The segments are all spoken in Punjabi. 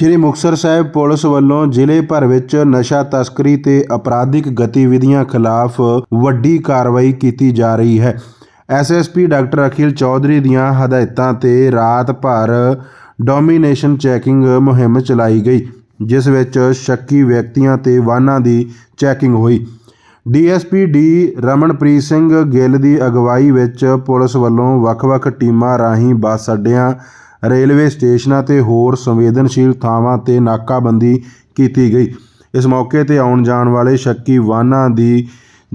ਸ਼੍ਰੀ ਮੁਕਤਸਰ ਸਾਹਿਬ ਪੁਲਿਸ ਵੱਲੋਂ ਜ਼ਿਲ੍ਹੇ ਭਰ ਵਿੱਚ ਨਸ਼ਾ ਤਸਕਰੀ ਤੇ ਅਪਰਾਧਿਕ ਗਤੀਵਿਧੀਆਂ ਖਿਲਾਫ ਵੱਡੀ ਕਾਰਵਾਈ ਕੀਤੀ ਜਾ ਰਹੀ ਹੈ। ਐਸਐਸਪੀ ਡਾਕਟਰ ਅਖਿਲ ਚੌਧਰੀ ਦੀਆਂ ਹਦਾਇਤਾਂ ਤੇ ਰਾਤ ਭਰ ਡੋਮੀਨੇਸ਼ਨ ਚੈਕਿੰਗ ਮੁਹਿੰਮ ਚਲਾਈ ਗਈ, ਜਿਸ ਵਿੱਚ ਸ਼ੱਕੀ ਵਿਅਕਤੀਆਂ ਤੇ ਵਾਹਨਾਂ ਦੀ ਚੈਕਿੰਗ ਹੋਈ। ਡੀਐਸਪੀ ਡੀ ਰਮਨਪ੍ਰੀਤ ਸਿੰਘ ਗਿੱਲ ਦੀ ਅਗਵਾਈ ਵਿੱਚ ਪੁਲਿਸ ਵੱਲੋਂ ਵੱਖ-ਵੱਖ ਟੀਮਾਂ ਰਾਹੀਂ ਬੱਸ ਅੱਡਿਆਂ ਰੇਲਵੇ ਸਟੇਸ਼ਨਾਂ ਤੇ ਹੋਰ ਸੰਵੇਦਨਸ਼ੀਲ ਥਾਵਾਂ ਤੇ ਨਾਕਾਬੰਦੀ ਕੀਤੀ ਗਈ। ਇਸ ਮੌਕੇ ਤੇ ਆਉਣ ਜਾਣ ਵਾਲੇ ਸ਼ੱਕੀ ਵਾਹਨਾਂ ਦੀ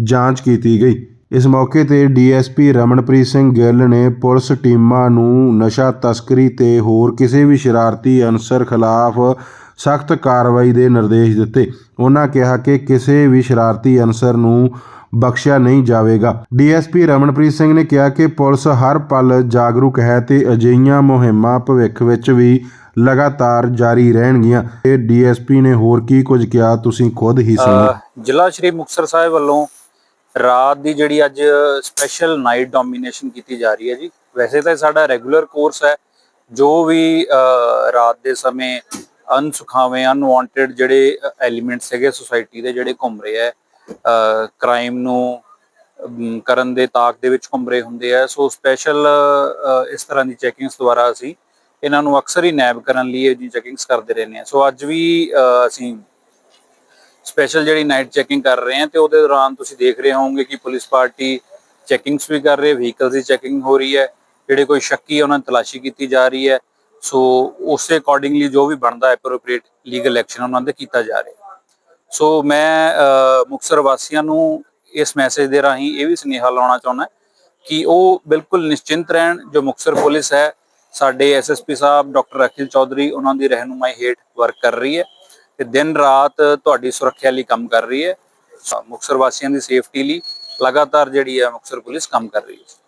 ਜਾਂਚ ਕੀਤੀ ਗਈ। ਇਸ ਮੌਕੇ ਤੇ ਡੀਐਸਪੀ ਰਮਨਪ੍ਰੀਤ ਸਿੰਘ ਗਿੱਲ ਨੇ ਪੁਲਿਸ ਟੀਮਾਂ ਨੂੰ ਨਸ਼ਾ ਤਸਕਰੀ ਤੇ ਹੋਰ ਕਿਸੇ ਵੀ ਸ਼ਰਾਰਤੀ ਅਨਸਰ ਖਿਲਾਫ ਸਖਤ ਕਾਰਵਾਈ ਦੇ ਨਿਰਦੇਸ਼ ਦਿੱਤੇ। ਉਹਨਾਂ ਕਿਹਾ ਕਿ ਕਿਸੇ ਵੀ ਸ਼ਰਾਰਤੀ ਅਨਸਰ ਨੂੰ ਬਖਸ਼ਿਆ ਨਹੀਂ ਜਾਵੇਗਾ। ਡੀਐਸਪੀ ਰਮਨਪ੍ਰੀਤ ਸਿੰਘ ਨੇ ਕਿਹਾ ਕਿ ਪੁਲਿਸ ਹਰ ਪਲ ਜਾਗਰੂਕ ਹੈ ਤੇ ਅਜਿਹੀਆਂ ਮੁਹਿੰਮਾਂ ਭਵਿੱਖ ਵਿੱਚ ਵੀ ਲਗਾਤਾਰ ਜਾਰੀ ਰਹਿਣਗੀਆਂ। ਤੇ ਡੀਐਸਪੀ ਨੇ ਹੋਰ ਕੀ ਕੁਝ ਕਿਹਾ, ਤੁਸੀਂ ਖੁਦ ਹੀ ਸੁਣੋ। ਜ਼ਿਲ੍ਹਾ ਸ਼੍ਰੀ ਮੁਕਤਸਰ ਸਾਹਿਬ ਵੱਲੋਂ ਰਾਤ ਦੀ ਜਿਹੜੀ ਅੱਜ ਸਪੈਸ਼ਲ ਨਾਈਟ ਡੋਮੀਨੇਸ਼ਨ ਕੀਤੀ ਜਾ ਰਹੀ ਹੈ ਜੀ। ਵੈਸੇ ਤਾਂ ਸਾਡਾ ਰੈਗੂਲਰ ਕੋਰਸ ਹੈ। ਜੋ ਵੀ ਰਾਤ ਦੇ ਸਮੇਂ ਅਨਸੁਖਾਵੇਂ ਅਨਵਾਂਟਡ ਜਿਹੜੇ ਐਲੀਮੈਂਟਸ ਹੈਗੇ ਸੋਸਾਇਟੀ ਦੇ ਜਿਹੜੇ ਘੁੰਮ ਰਹੇ ਹੈ ਕ੍ਰਾਈਮ ਨੂੰ ਕਰਨ ਦੇ ਤਾਕ ਦੇ ਵਿੱਚ ਘੁੰਮ ਰਹੇ ਹੁੰਦੇ ਆ। ਸੋ ਸਪੈਸ਼ਲ ਇਸ ਤਰ੍ਹਾਂ ਦੀ ਚੈਕਿੰਗਸ ਦੁਆਰਾ ਅਸੀਂ ਇਹਨਾਂ ਨੂੰ ਅਕਸਰ ਹੀ ਨੈਬ ਕਰਨ ਲਈ ਇਹ ਜੀ ਚੈਕਿੰਗਸ ਕਰਦੇ ਰਹਿੰਦੇ ਆ ਸੋ ਅੱਜ ਵੀ ਅਸੀਂ ਸਪੈਸ਼ਲ ਜਿਹੜੀ ਨਾਈਟ ਚੈਕਿੰਗ ਕਰ ਰਹੇ ਹਾਂ ਤੇ ਉਹਦੇ ਦੌਰਾਨ ਤੁਸੀਂ ਦੇਖ ਰਹੇ ਹੋਵੋਗੇ ਕਿ ਪੁਲਿਸ ਪਾਰਟੀ ਚੈਕਿੰਗਸ ਵੀ ਕਰ ਰਹੀ ਹੈ ਵਹੀਕਲਸ ਦੀ ਚੈਕਿੰਗ ਹੋ ਰਹੀ ਹੈ, ਜਿਹੜੇ ਕੋਈ ਸ਼ੱਕੀ ਉਹਨਾਂ ਦੀ ਤਲਾਸ਼ੀ ਕੀਤੀ ਜਾ ਰਹੀ ਹੈ। ਸੋ ਉਸੇ ਅਕੋਰਡਿੰਗਲੀ ਜੋ ਵੀ ਬਣਦਾ ਹੈ ਐਪਰੋਪ੍ਰੀਏਟ ਲੀਗਲ ਐਕਸ਼ਨ ਉਹਨਾਂ ਦੇ ਕੀਤਾ ਜਾ ਰਿਹਾ ਸੋ ਮੈਂ ਅਹ, ਮੁਕਤਸਰ ਵਾਸੀਆਂ ਨੂੰ ਇਸ ਮੈਸੇਜ ਦੇ ਰਾਹੀਂ ਇਹ ਵੀ ਸੁਨੇਹਾ ਲਾਉਣਾ ਚਾਹੁੰਦਾ ਕਿ ਉਹ ਬਿਲਕੁਲ ਨਿਸ਼ਚਿੰਤ ਰਹਿਣ ਜੋ ਮੁਕਤਸਰ ਪੁਲਿਸ ਹੈ ਸਾਡੇ ਐਸਐਸਪੀ ਸਾਹਿਬ ਡਾਕਟਰ ਅਖਿਲ ਚੌਧਰੀ ਉਹਨਾਂ ਦੀ ਰਹਿਨੁਮਾਈ ਹੇਠ ਵਰਕ ਕਰ ਰਹੀ ਹੈ ਤੇ ਦਿਨ ਰਾਤ ਤੁਹਾਡੀ ਸੁਰੱਖਿਆ ਲਈ ਕੰਮ ਕਰ ਰਹੀ ਹੈ ਮੁਕਤਸਰ ਵਾਸੀਆਂ ਦੀ ਸੇਫਟੀ ਲਈ ਲਗਾਤਾਰ ਜਿਹੜੀ ਹੈ ਮੁਕਤਸਰ ਪੁਲਿਸ ਕੰਮ ਕਰ ਰਹੀ ਹੈ।